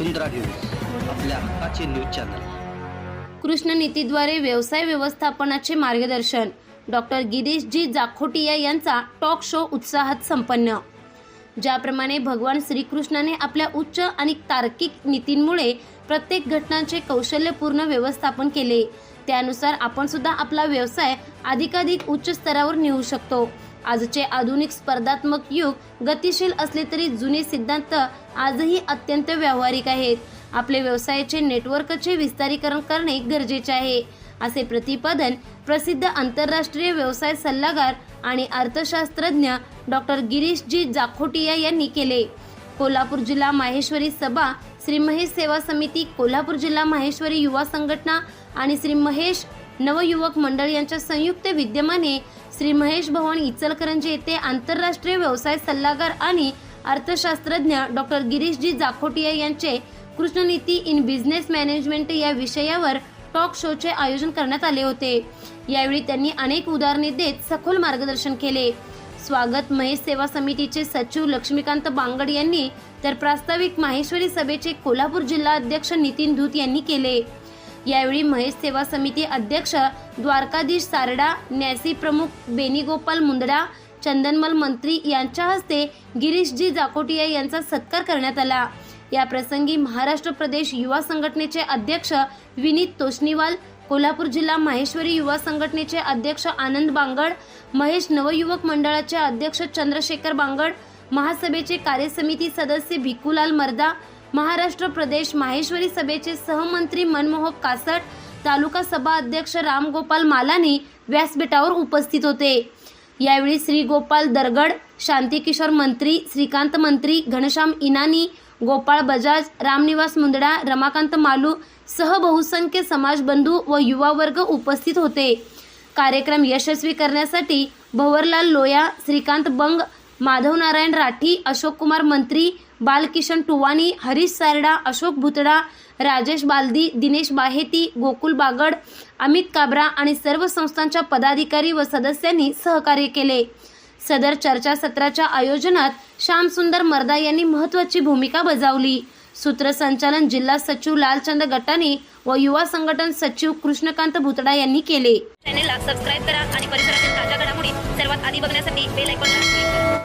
वसुंधरा news आपल्या हक्काचे news channel. Krishna नीतीद्वारे व्यवसाय व्यवस्थापनाचे मार्गदर्शन. डॉक्टर गिरीशजी जाखोटिया यांचा टॉक शो उत्साहात संपन्न. ज्याप्रमाणे भगवान श्रीकृष्णाने आपल्या उच्च आणि तार्किक नीतींमुळे प्रत्येक घटनांचे कौशल्यपूर्ण व्यवस्थापन केले. त्यानुसार आपण सुद्धा आपला व्यवसाय अधिकाधिक उच्च स्तरावर नेऊ शकतो. आजचे आधुनिक स्पर्धात्मक युग गतिशील असले तरी जुने सिद्धांत आजही अत्यंत व्यावहारिक आहेत. आपले व्यवसायाचे नेटवर्कचे विस्तारीकरण करणे गरजेचे आहे. असे प्रतिपादन प्रसिद्ध आंतरराष्ट्रीय व्यवसाय सल्लागार आणि अर्थशास्त्रज्ञ डॉक्टर गिरीशजी जाखोटिया यांनी केले. कोल्हापूर जिल्हा माहेश्वरी सभा श्री महेश सेवा समिती कोल्हापूर जिल्हा माहेश्वरी युवा संघटना आणि श्री महेश नवयुवक मंडळ यांच्या संयुक्त विद्यमाने श्री महेश भवन इचलकरंजी येथे आंतरराष्ट्रीय व्यवसाय सल्लागार आणि अर्थशास्त्रज्ञ डॉक्टर गिरीशजी जाखोटिया यांचे कृष्णनीती इन बिझनेस मॅनेजमेंट या विषयावर टॉक शोचे आयोजन करण्यात आले होते. यावेळी त्यांनी अनेक उदाहरणे देत सखोल मार्गदर्शन केले. स्वागत महेश सेवा समितीचे सचिव लक्ष्मीकांत बांगड यांनी तर प्रास्ताविक माहेश्वरी सभेचे कोल्हापूर जिल्हा अध्यक्ष नितीन धूत यांनी केले. यावेळी महेश सेवा समिती अध्यक्ष द्वारकाधीश सारडा न्यासी प्रमुख बेनीगोपाल मुंदडा चंदनमल मंत्री यांच्या हस्ते गिरीशजी जाकोटिया यांचा सत्कार करण्यात आला. या प्रसंगी महाराष्ट्र प्रदेश युवा संघटनेचे अध्यक्ष विनीत तोष्णीवाल कोल्हापूर जिल्हा माहेश्वरी युवा संघटनेचे अध्यक्ष आनंद बांगड महेश नवयुवक मंडळाचे अध्यक्ष चंद्रशेखर बांगड महासभेचे कार्यसमिती सदस्य भिकुलाल मर्दा महाराष्ट्र प्रदेश माहेश्वरी सभेचे सहमंत्री मनमोहक कासट तालुका सभा अध्यक्ष रामगोपाल मालानी व्यासपीठावर उपस्थित होते. यावेळी श्री गोपाल दरगड शांतिकिशोर मंत्री श्रीकांत मंत्री घनश्याम इनानी गोपाळ बजाज रामनिवास मुंदडा रमाकांत मालू सह बहुसंख्य समाजबंधू व युवा वर्ग उपस्थित होते. कार्यक्रम यशस्वी करण्यासाठी भवरलाल लोया श्रीकांत बंग माधव नारायण राठी अशोक कुमार मंत्री बालकिशन टुवानी हरीश सारडा अशोक भुतडा राजेश बालदी दिनेश बाहेती गोकुल बागड अमित काबरा आणि सर्व संस्थांच्या पदाधिकारी व सदस्यांनी सहकार्य केले. सदर चर्चासत्राच्या आयोजनात श्यामसुंदर मर्दा यांनी महत्त्वाची भूमिका बजावली. सूत्रसंचालन जिल्हा सचिव लालचंद गटाने व युवा संघटन सचिव कृष्णकांत भुतडा यांनी केले. चॅनेलला सबस्क्राईब करा आणि परिसरातील ताज्या घडामोडी सर्वात आधी बघण्यासाठी बेल आयकॉनला